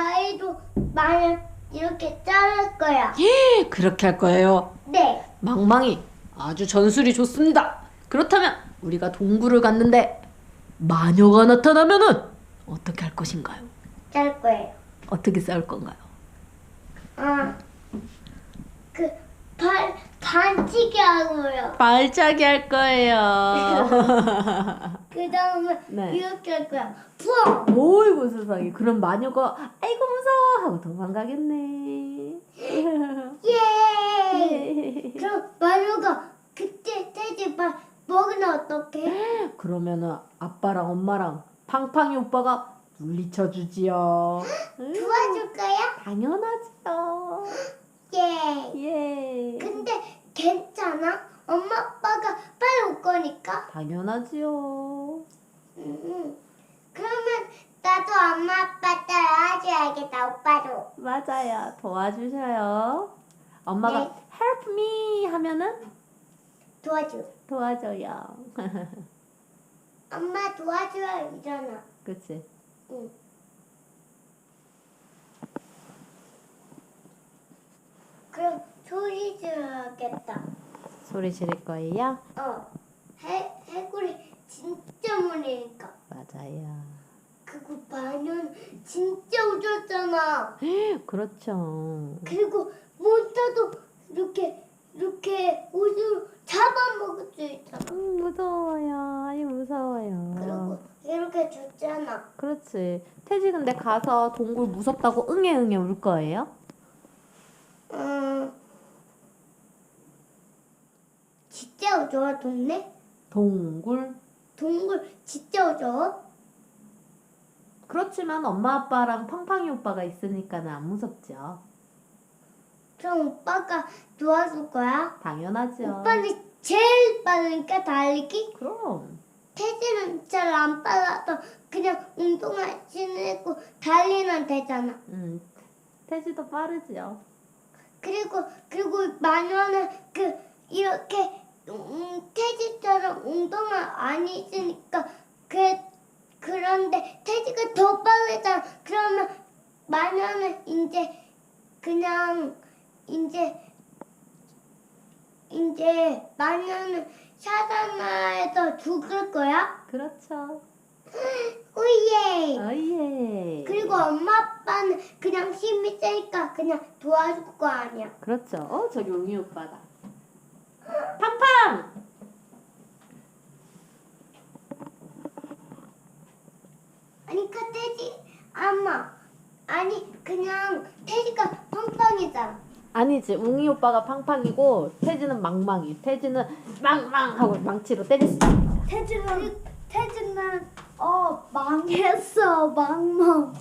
가위도 만약 이렇게 자를 거야. 그렇게 할 거예요. 네. 망망이 아주 전술이 좋습니다. 그렇다면 우리가 동굴을 갔는데 마녀가 나타나면은 어떻게 할 것인가요? 자를 거예요. 어떻게 싸울 건가요? 아, 반치기 하고요. 발차기 할 거예요. 그 다음에 네. 이렇게 할 거야. 푸! 오이고 세상에 그럼 마녀가 아이고 무서워 하고 도망가겠네. 예! 그럼 마녀가 그때 돼지 발 먹으면 어떡해? 그러면은 아빠랑 엄마랑 팡팡이 오빠가 물리쳐 주지요. 도와줄 거야? 당연하지요. 예! 예. 근데 괜찮아? 엄마 아빠가 빨리 올 거니까? 당연하지요. 음, 그러면 나도 엄마 아빠 따라줘야겠다 오빠도 맞아요. 도와주셔요. 엄마가 네. help me 하면은 도와줘 도와줘요. 엄마 도와줘야 이잖아 그치? 응. 그럼 소리 지르겠다 소리 지를 거예요? 어 해, 해골이 진짜 무리니까 맞아요. 그리고 마녀는 진짜 웃었잖아 그렇죠. 그리고 몬스터도 이렇게 이렇게 옷을 잡아먹을 수 있잖아 음, 무서워요. 아니 무서워요. 그리고 이렇게 줬잖아 그렇지. 태지 근데 가서 동굴 무섭다고 응애 응애 울 거예요? 음, 진짜 어려워 동네? 동굴? 동굴 진짜 어려워? 그렇지만 엄마 아빠랑 팡팡이 오빠가 있으니까는 안 무섭죠. 그럼 오빠가 도와줄 거야? 당연하죠. 오빠는 제일 빠르니까 달리기? 그럼 태지는 잘안 빨라서 그냥 운동화 신고 달리면 되잖아. 음 태지도 빠르지요. 그리고 그리고 마녀는 그 이렇게 음, 태지처럼 운동화 안 있으니까 그 그런데 태지가 더 빠르잖아. 그러면 마녀는 이제 그냥 이제 이제 마녀는 샤다나에서 죽을 거야? 그렇죠. 오예. 어예. 그리고 엄마 아빠는 그냥 힘이 세니까 그냥 도와줄 거 아니야. 그렇죠. 어 저기 웅이 오빠다. 팡팡. 아니 그 돼지 엄마 아니 그냥 돼지가 팡팡이잖아. 아니지 웅이 오빠가 팡팡이고 태지는 망망이. 태지는 망망 하고 망치로 때릴 수 있어. 태지는 태지는 어 망했어 망망.